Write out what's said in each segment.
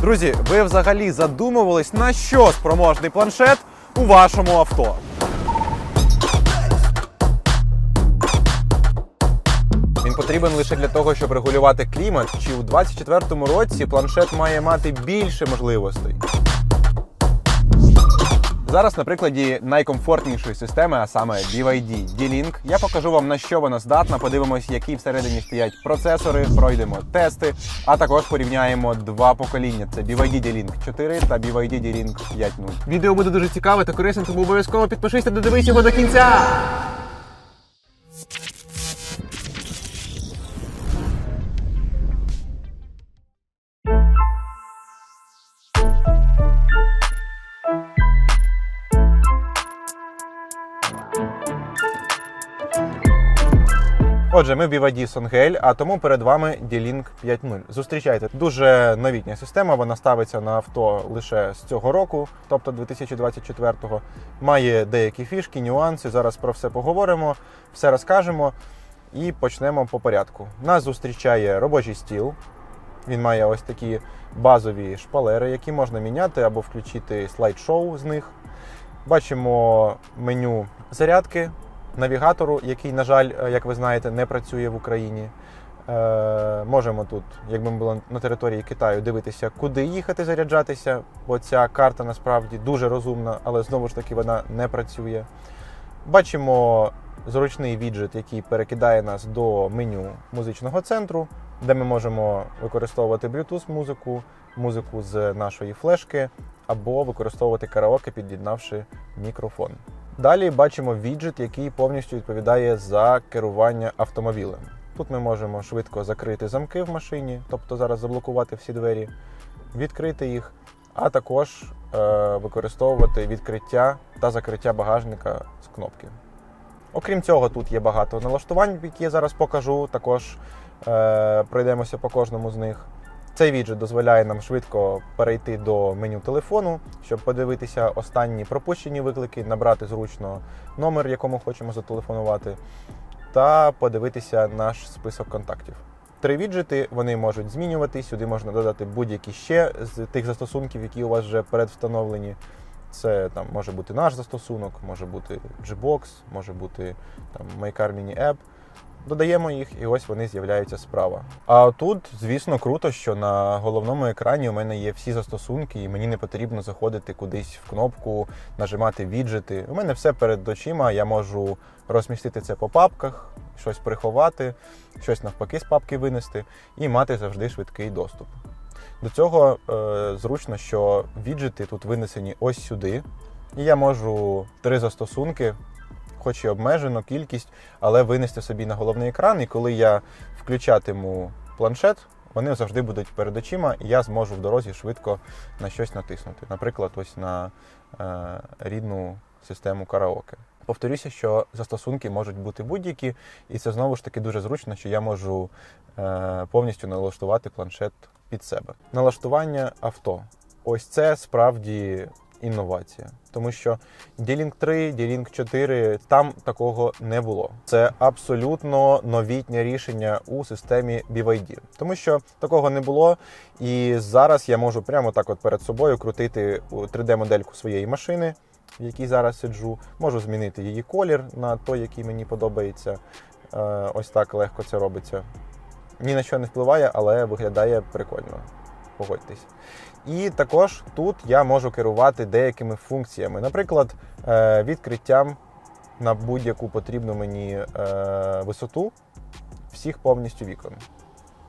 Друзі, ви взагалі задумувались, на що спроможний планшет у вашому авто? Він потрібен лише для того, щоб регулювати клімат. Чи у 2024 році планшет має мати більше можливостей? Зараз на прикладі найкомфортнішої системи, а саме BYD D-Link, я покажу вам на що вона здатна. Подивимось, які всередині стоять процесори, пройдемо тести, а також порівняємо два покоління: це BYD D-Link 4 та BYD D-Link 5.0. Відео буде дуже цікаве та корисне, тому обов'язково підпишись та додивись його до кінця. Отже, ми в BYD Songel, а тому перед вами D-Link 5.0. Зустрічайте, дуже новітня система. Вона ставиться на авто лише з цього року, тобто 2024-го. Має деякі фішки, нюанси. Зараз про все поговоримо, все розкажемо і почнемо по порядку. Нас зустрічає робочий стіл. Він має ось такі базові шпалери, які можна міняти або включити слайд-шоу з них. Бачимо меню зарядки, навігатору, який, на жаль, е, як ви знаєте, не працює в Україні. Е, можемо тут, якби ми були на території Китаю, дивитися, куди їхати заряджатися, бо ця карта насправді дуже розумна, але знову ж таки вона не працює. Бачимо зручний віджит, який перекидає нас до меню музичного центру, де ми можемо використовувати Bluetooth музику, музику з нашої флешки, або використовувати караоке, під'єднавши мікрофон. Далі бачимо віджит, який повністю відповідає за керування автомобілем. Тут ми можемо швидко закрити замки в машині, тобто зараз заблокувати всі двері, відкрити їх, а також е, використовувати відкриття та закриття багажника з кнопки. Окрім цього, тут є багато налаштувань, які я зараз покажу. Також е, пройдемося по кожному з них. Цей віджит дозволяє нам швидко перейти до меню телефону, щоб подивитися останні пропущені виклики, набрати зручно номер, якому хочемо зателефонувати, та подивитися наш список контактів. Три віджити вони можуть змінювати. Сюди можна додати будь-які ще з тих застосунків, які у вас вже предвстановлені. Це там може бути наш застосунок, може бути Gbox, може бути там MyCar Mini App. Додаємо їх, і ось вони з'являються справа. А тут, звісно, круто, що на головному екрані у мене є всі застосунки, і мені не потрібно заходити кудись в кнопку, нажимати віджити. У мене все перед очима. Я можу розмістити це по папках, щось приховати, щось навпаки з папки винести і мати завжди швидкий доступ. До цього е, зручно, що віджити тут винесені ось сюди. І я можу три застосунки, хоч і обмежено кількість, але винести собі на головний екран. І коли я включатиму планшет, вони завжди будуть перед очима, і я зможу в дорозі швидко на щось натиснути. Наприклад, ось на е, рідну систему караоке. Повторюся, що застосунки можуть бути будь-які, і це знову ж таки дуже зручно, що я можу е, повністю налаштувати планшет під себе. Налаштування авто. Ось це справді інновація. Тому що D-Link 3, D-Link 4 там такого не було. Це абсолютно новітнє рішення у системі BYD. Тому що такого не було. І зараз я можу прямо так от перед собою крутити 3D-модельку своєї машини, в якій зараз сиджу. Можу змінити її колір на той, який мені подобається. Е, Ось так легко це робиться. Ні на що не впливає, але виглядає прикольно. Погодьтесь. І також тут я можу керувати деякими функціями, наприклад, е, відкриттям на будь-яку потрібну мені е, висоту всіх повністю вікон.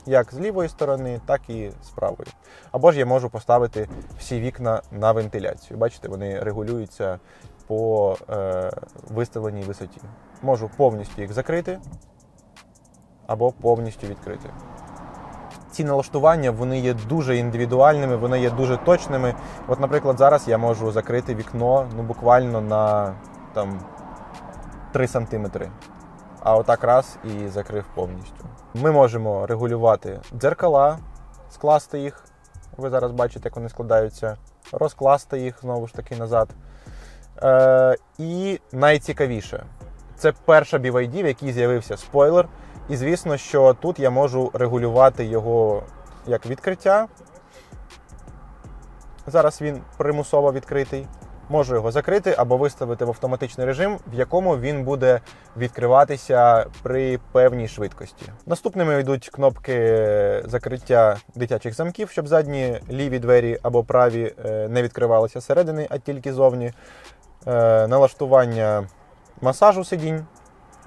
Як з лівої сторони, так і з правої. Або ж я можу поставити всі вікна на вентиляцію. Бачите, вони регулюються по е, виставленій висоті. Можу повністю їх закрити або повністю відкрити. Ці налаштування вони є дуже індивідуальними, вони є дуже точними. От, наприклад, зараз я можу закрити вікно ну, буквально на там, 3 сантиметри. А отак раз і закрив повністю. Ми можемо регулювати дзеркала, скласти їх. Ви зараз бачите, як вони складаються, розкласти їх знову ж таки назад. Е, і найцікавіше це перша BYD, в якій з'явився спойлер. І звісно, що тут я можу регулювати його як відкриття, Зараз він примусово відкритий. Можу його закрити або виставити в автоматичний режим, в якому він буде відкриватися при певній швидкості. Наступними йдуть кнопки закриття дитячих замків, щоб задні ліві двері або праві е, не відкривалися зсередини, а тільки зовні. Е, Налаштування масажу сидінь.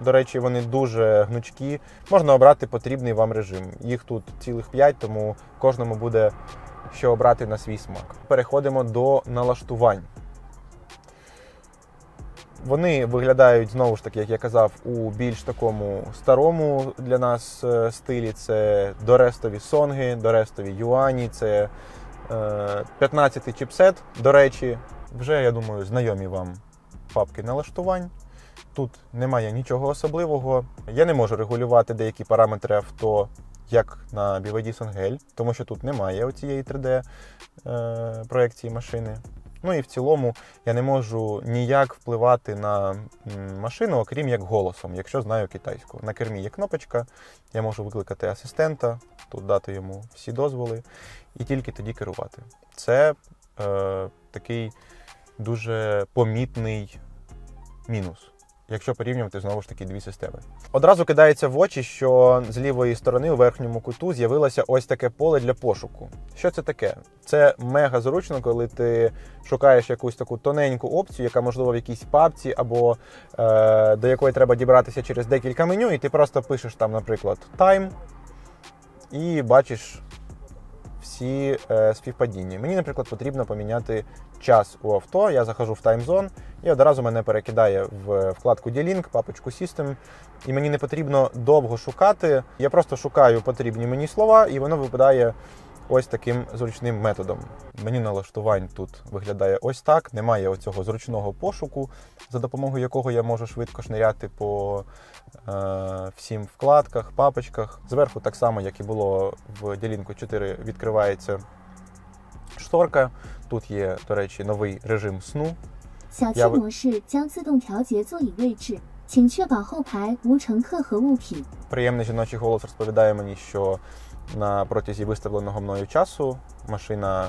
До речі, вони дуже гнучкі. Можна обрати потрібний вам режим. Їх тут цілих 5, тому кожному буде що обрати на свій смак. Переходимо до налаштувань. Вони виглядають знову ж таки, як я казав, у більш такому старому для нас е, стилі. Це дорестові сонги, дорестові юані, це е, 15-й чіпсет. До речі, вже я думаю, знайомі вам папки налаштувань. Тут немає нічого особливого. Я не можу регулювати деякі параметри авто, як на BYD Songel, тому що тут немає оцієї 3D е, машини. Ну і в цілому я не можу ніяк впливати на машину, окрім як голосом, якщо знаю китайську. На кермі є кнопочка, я можу викликати асистента, тут дати йому всі дозволи, і тільки тоді керувати. Це е, такий дуже помітний мінус. Якщо порівнювати знову ж таки дві системи, одразу кидається в очі, що з лівої сторони у верхньому куту з'явилося ось таке поле для пошуку. Що це таке? Це мега зручно, коли ти шукаєш якусь таку тоненьку опцію, яка можливо в якійсь папці, або е, до якої треба дібратися через декілька меню, і ти просто пишеш там, наприклад, time і бачиш всі е, співпадіння. Мені, наприклад, потрібно поміняти час у авто. Я захожу в таймзон і одразу мене перекидає в вкладку D-Link, папочку System. І мені не потрібно довго шукати. Я просто шукаю потрібні мені слова, і воно випадає ось таким зручним методом. Мені налаштувань тут виглядає ось так. Немає оцього зручного пошуку, за допомогою якого я можу швидко шниряти по е, всім вкладках, папочках. Зверху, так само, як і було в ділінку 4, відкривається шторка. Тут є, до речі, новий режим сну. Приємний жіночий голос розповідає мені, що на протязі виставленого мною часу машина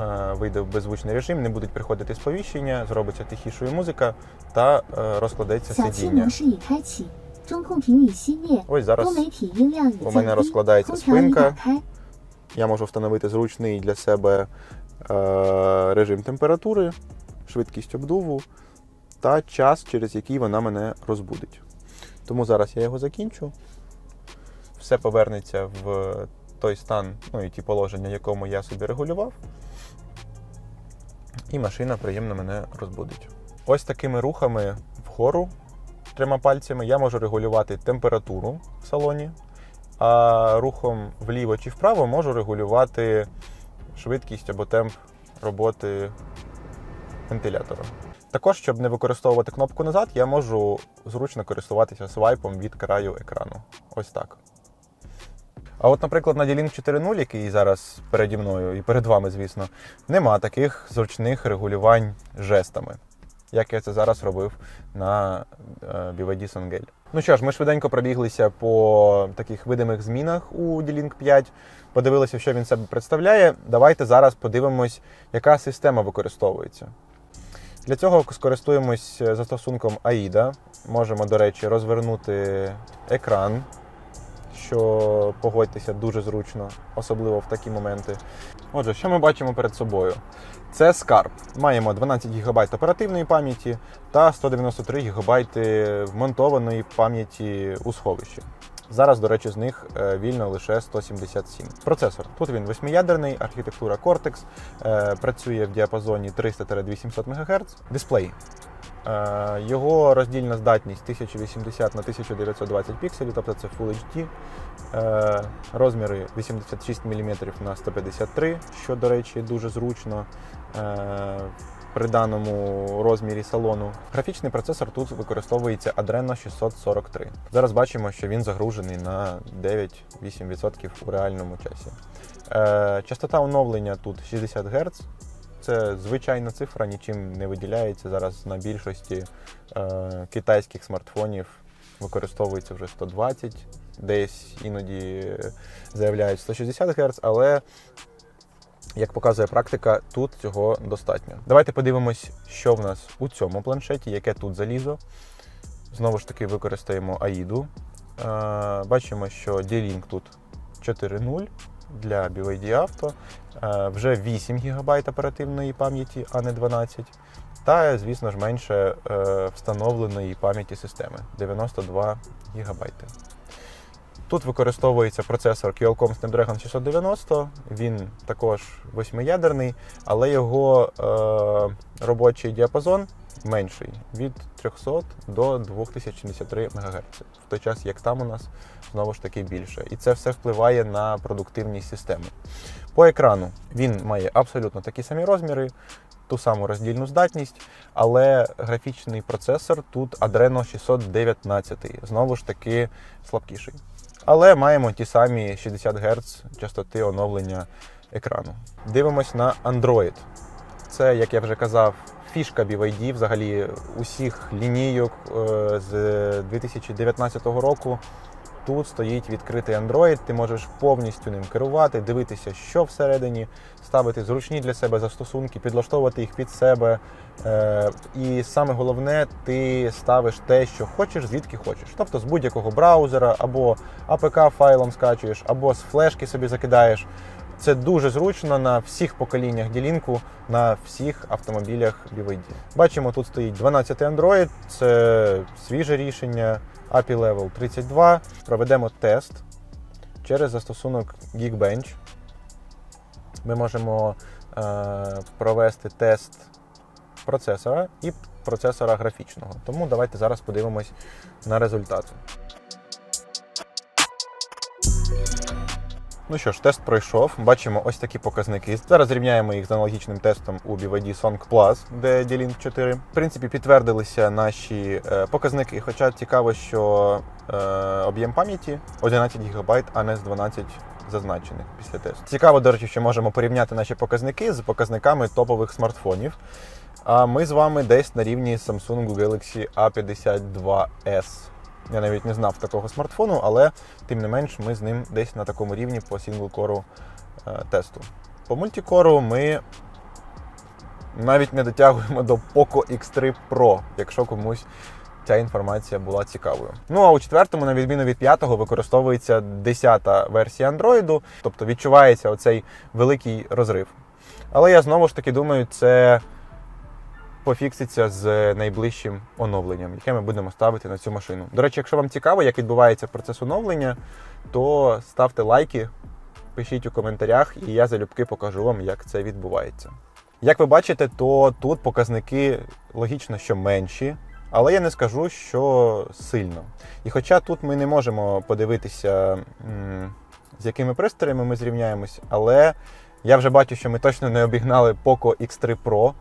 е, вийде в беззвучний режим, не будуть приходити сповіщення, зробиться тихішою музика та е, розкладеться сидіння. Ось зараз у мене розкладається спинка. Я можу встановити зручний для себе е, режим температури, швидкість обдуву та час, через який вона мене розбудить. Тому зараз я його закінчу. Все повернеться в той стан, ну і ті положення, якому я собі регулював. І машина приємно мене розбудить. Ось такими рухами вгору трьома пальцями я можу регулювати температуру в салоні, а рухом вліво чи вправо можу регулювати швидкість або темп роботи вентилятора. Також, щоб не використовувати кнопку назад, я можу зручно користуватися свайпом від краю екрану. Ось так. А от, наприклад, на D-Link 4.0, який зараз переді мною і перед вами, звісно, нема таких зручних регулювань жестами, як я це зараз робив на е, BYD Songel. Ну що ж, ми швиденько пробіглися по таких видимих змінах у D-Link 5, подивилися, що він себе представляє. Давайте зараз подивимось, яка система використовується. Для цього скористуємось застосунком AIDA. Можемо, до речі, розвернути екран, що погодьтеся дуже зручно, особливо в такі моменти. Отже, що ми бачимо перед собою? Це скарб. Маємо 12 ГБ оперативної пам'яті та 193 ГБ вмонтованої пам'яті у сховищі. Зараз, до речі, з них е, вільно лише 177. Процесор. Тут він восьмиядерний, архітектура Cortex, е, працює в діапазоні 300-800 МГц. Дисплей. Е, Його роздільна здатність 1080 на 1920 пікселів, тобто це Full HD. Е, Розміри 86 мм на 153, що, до речі, дуже зручно е, при даному розмірі салону. Графічний процесор тут використовується Adreno 643. Зараз бачимо, що він загружений на 9-8% у реальному часі. Частота оновлення тут 60 Гц. Це звичайна цифра, нічим не виділяється. Зараз на більшості е, китайських смартфонів використовується вже 120, десь іноді заявляють 160 Гц, але Як показує практика, тут цього достатньо. Давайте подивимось, що в нас у цьому планшеті, яке тут залізо. Знову ж таки, використаємо AIDу. Е, Бачимо, що D-Link тут 4.0 для BYD Auto, Е, вже 8 ГБ оперативної пам'яті, а не 12. Та, звісно ж, менше е, встановленої пам'яті системи 92 ГБ. Тут використовується процесор Qualcomm Snapdragon 690. Він також восьмиядерний, але його е, робочий діапазон менший від 300 до 2073 МГц, в той час як там у нас знову ж таки більше. І це все впливає на продуктивність системи. По екрану він має абсолютно такі самі розміри, ту саму роздільну здатність, але графічний процесор тут Adreno 619, знову ж таки слабкіший. Але маємо ті самі 60 Гц частоти оновлення екрану. Дивимось на Android. Це, як я вже казав, фішка BYD, взагалі усіх лінійок е, з 2019 року. Тут стоїть відкритий Android, ти можеш повністю ним керувати, дивитися, що всередині, ставити зручні для себе застосунки, підлаштовувати їх під себе. Е, І саме головне, ти ставиш те, що хочеш, звідки хочеш. Тобто з будь-якого браузера, або APK файлом скачуєш, або з флешки собі закидаєш. Це дуже зручно на всіх поколіннях ділінку, на всіх автомобілях BYD. Бачимо, тут стоїть 12 Android, це свіже рішення API Level 32. Проведемо тест через застосунок Geekbench. Ми можемо е, провести тест процесора і процесора графічного. Тому давайте зараз подивимось на результат. Ну що ж, тест пройшов. Бачимо ось такі показники. Зараз рівняємо їх з аналогічним тестом у BYD Song Plus, де D-Link 4. В принципі, підтвердилися наші е, показники. Хоча цікаво, що е, об'єм пам'яті 11 ГБ, а не з 12 зазначених після тесту. Цікаво, до речі, що можемо порівняти наші показники з показниками топових смартфонів. А ми з вами десь на рівні Samsung Galaxy A52s. Я навіть не знав такого смартфону, але тим не менш ми з ним десь на такому рівні по сінглкору е, тесту. По мультикору ми навіть не дотягуємо до Poco X3 Pro, якщо комусь ця інформація була цікавою. Ну а у четвертому, на відміну від п'ятого, використовується 10-та версія Android, тобто відчувається оцей великий розрив. Але я знову ж таки думаю, це пофікситься з найближчим оновленням, яке ми будемо ставити на цю машину. До речі, якщо вам цікаво, як відбувається процес оновлення, то ставте лайки, пишіть у коментарях, і я залюбки покажу вам, як це відбувається. Як ви бачите, то тут показники логічно, що менші, але я не скажу, що сильно. І хоча тут ми не можемо подивитися, з якими пристроями ми зрівняємось, але я вже бачу, що ми точно не обігнали Poco X3 Pro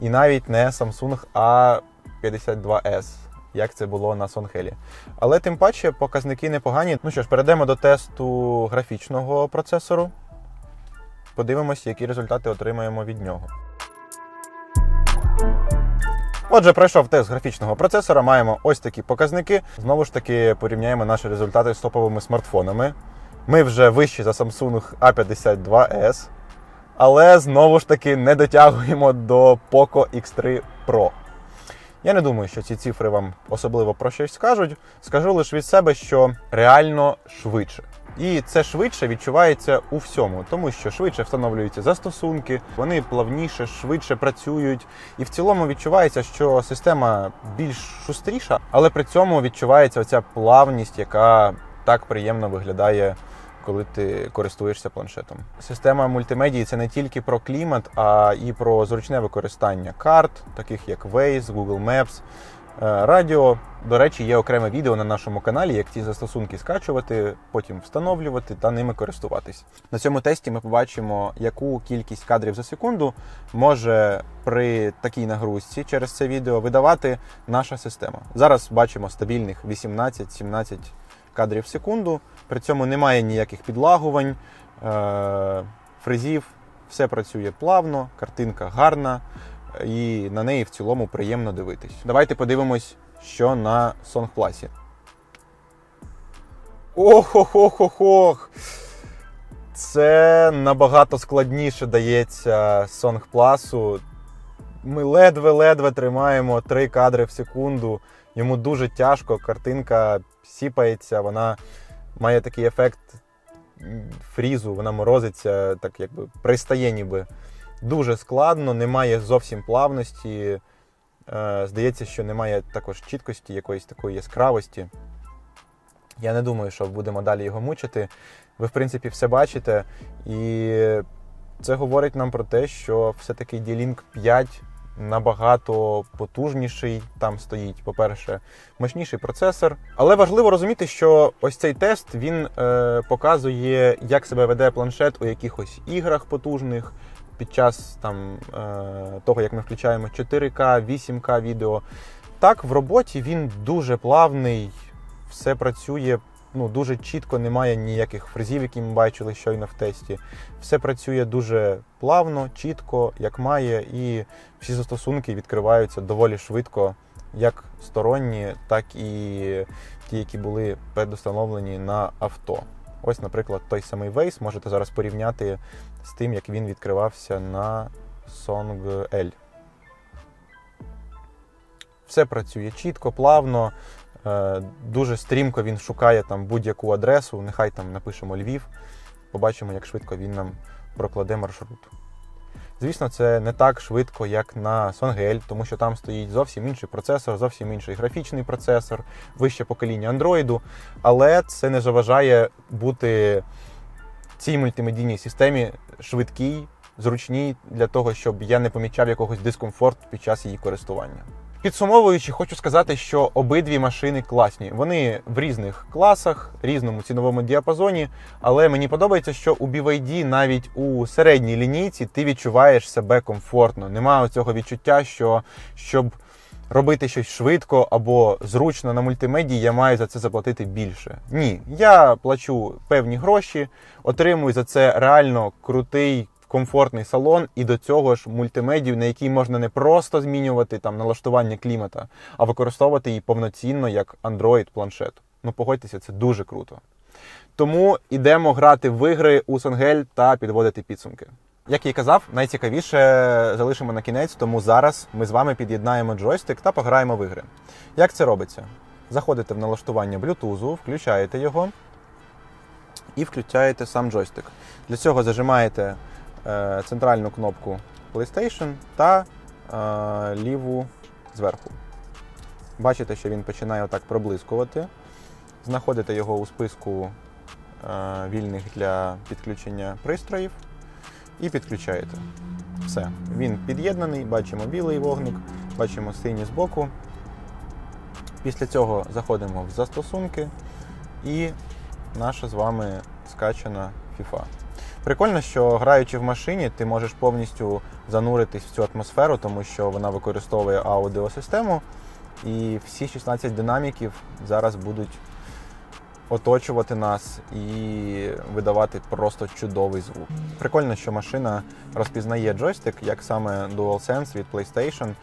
і навіть не Samsung A52s, як це було на Сонхелі. Але тим паче показники непогані. Ну що ж, перейдемо до тесту графічного процесору. Подивимося, які результати отримаємо від нього. Отже, пройшов тест графічного процесора, маємо ось такі показники. Знову ж таки, порівняємо наші результати з топовими смартфонами. Ми вже вищі за Samsung A52s, але знову ж таки не дотягуємо до Poco X3 Pro. Я не думаю, що ці цифри вам особливо про щось скажуть. Скажу лише від себе, що реально швидше. І це швидше відчувається у всьому, тому що швидше встановлюються застосунки, вони плавніше, швидше працюють. І в цілому відчувається, що система більш шустріша, але при цьому відчувається оця плавність, яка так приємно виглядає коли ти користуєшся планшетом. Система мультимедії це не тільки про клімат, а і про зручне використання карт, таких як Waze, Google Maps. Е, Радіо, до речі, є окреме відео на нашому каналі, як ці застосунки скачувати, потім встановлювати та ними користуватись. На цьому тесті ми побачимо, яку кількість кадрів за секунду може при такій нагрузці через це відео видавати наша система. Зараз бачимо стабільних 18-17 кадрів в секунду. При цьому немає ніяких підлагувань, е, фрезів, все працює плавно, картинка гарна і на неї в цілому приємно дивитись. Давайте подивимось, що на Song Plus. Ох-ох-ох-ох-ох! Це набагато складніше дається Song Plus. Ми ледве-ледве тримаємо 3 кадри в секунду. Йому дуже тяжко, картинка сіпається, вона має такий ефект фрізу, вона морозиться, так якби пристає ніби. Дуже складно, немає зовсім плавності. Е, здається, що немає також чіткості, якоїсь такої яскравості. Я не думаю, що будемо далі його мучити. Ви, в принципі, все бачите. І це говорить нам про те, що все-таки D-Link 5 набагато потужніший. Там стоїть, по-перше, мощніший процесор. Але важливо розуміти, що ось цей тест він е, показує, як себе веде планшет у якихось іграх потужних. Під час там, е, того, як ми включаємо 4К, 8К відео. Так, в роботі він дуже плавний, все працює ну, дуже чітко, немає ніяких фрезів, які ми бачили щойно в тесті. Все працює дуже плавно, чітко, як має, і всі застосунки відкриваються доволі швидко, як сторонні, так і ті, які були предустановлені на авто. Ось, наприклад, той самий Waze можете зараз порівняти з тим, як він відкривався на Song L. Все працює чітко, плавно, дуже стрімко він шукає там будь-яку адресу. Нехай там напишемо Львів. Побачимо, як швидко він нам прокладе маршрут. Звісно, це не так швидко, як на Songel, тому що там стоїть зовсім інший процесор, зовсім інший графічний процесор, вище покоління Android, але це не заважає бути цій мультимедійній системі швидкій, зручній для того, щоб я не помічав якогось дискомфорту під час її користування. Підсумовуючи, хочу сказати, що обидві машини класні. Вони в різних класах, різному ціновому діапазоні. Але мені подобається, що у BYD навіть у середній лінійці ти відчуваєш себе комфортно. Немає цього відчуття, що щоб робити щось швидко або зручно на мультимедії, я маю за це заплатити більше. Ні, я плачу певні гроші, отримую за це реально крутий комфортний салон, і до цього ж мультимедію, на якій можна не просто змінювати там налаштування клімата, а використовувати її повноцінно як Android планшет. Ну погодьтеся, це дуже круто. Тому йдемо грати в ігри у Сонгель та підводити підсумки. Як я і казав, найцікавіше залишимо на кінець, тому зараз ми з вами під'єднаємо джойстик та пограємо в ігри. Як це робиться? Заходите в налаштування Bluetooth, включаєте його і включаєте сам джойстик. Для цього зажимаєте центральну кнопку PlayStation та е, ліву зверху. Бачите, що він починає отак проблискувати. Знаходите його у списку е, вільних для підключення пристроїв і підключаєте. Все, він під'єднаний, бачимо білий вогник, бачимо синій збоку. Після цього заходимо в застосунки і наша з вами скачана FIFA. Прикольно, що граючи в машині, ти можеш повністю зануритись в цю атмосферу, тому що вона використовує аудіосистему, і всі 16 динаміків зараз будуть оточувати нас і видавати просто чудовий звук. Прикольно, що машина розпізнає джойстик як саме DualSense від PlayStation,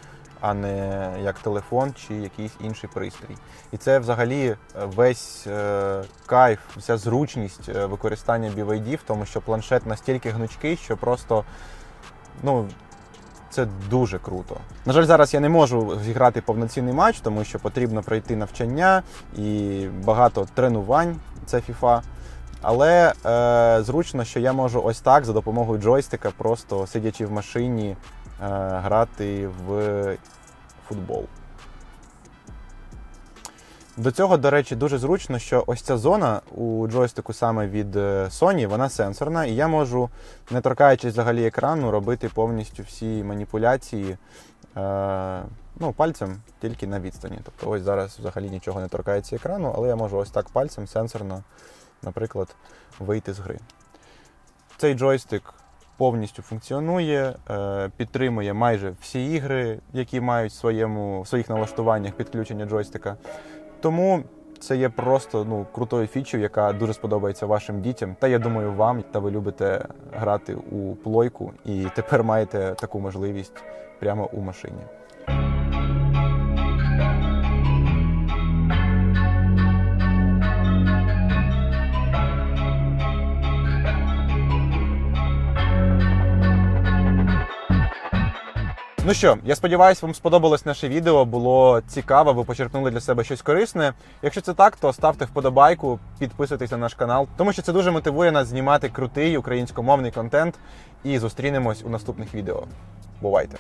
а не як телефон чи якийсь інший пристрій. І це взагалі весь е, кайф, вся зручність е, використання BYD в тому, що планшет настільки гнучкий, що просто ну. Це дуже круто. На жаль, зараз я не можу зіграти повноцінний матч, тому що потрібно пройти навчання і багато тренувань. Це FIFA. Але е, зручно, що я можу ось так за допомогою джойстика, просто сидячи в машині, е, грати в футбол. До цього, до речі, дуже зручно, що ось ця зона у джойстику саме від е, Sony, вона сенсорна, і я можу, не торкаючись взагалі екрану, робити повністю всі маніпуляції е, ну, пальцем тільки на відстані. Тобто ось зараз взагалі нічого не торкається екрану, але я можу ось так пальцем сенсорно, наприклад, вийти з гри. Цей джойстик повністю функціонує, е, підтримує майже всі ігри, які мають в своєму, в своїх налаштуваннях підключення джойстика. Тому це є просто ну, крутою фічею, яка дуже сподобається вашим дітям. Та я думаю, вам та ви любите грати у плойку, і тепер маєте таку можливість прямо у машині. Ну що, я сподіваюся, вам сподобалось наше відео, було цікаво, ви почерпнули для себе щось корисне. Якщо це так, то ставте вподобайку, підписуйтесь на наш канал, тому що це дуже мотивує нас знімати крутий українськомовний контент. І зустрінемось у наступних відео. Бувайте!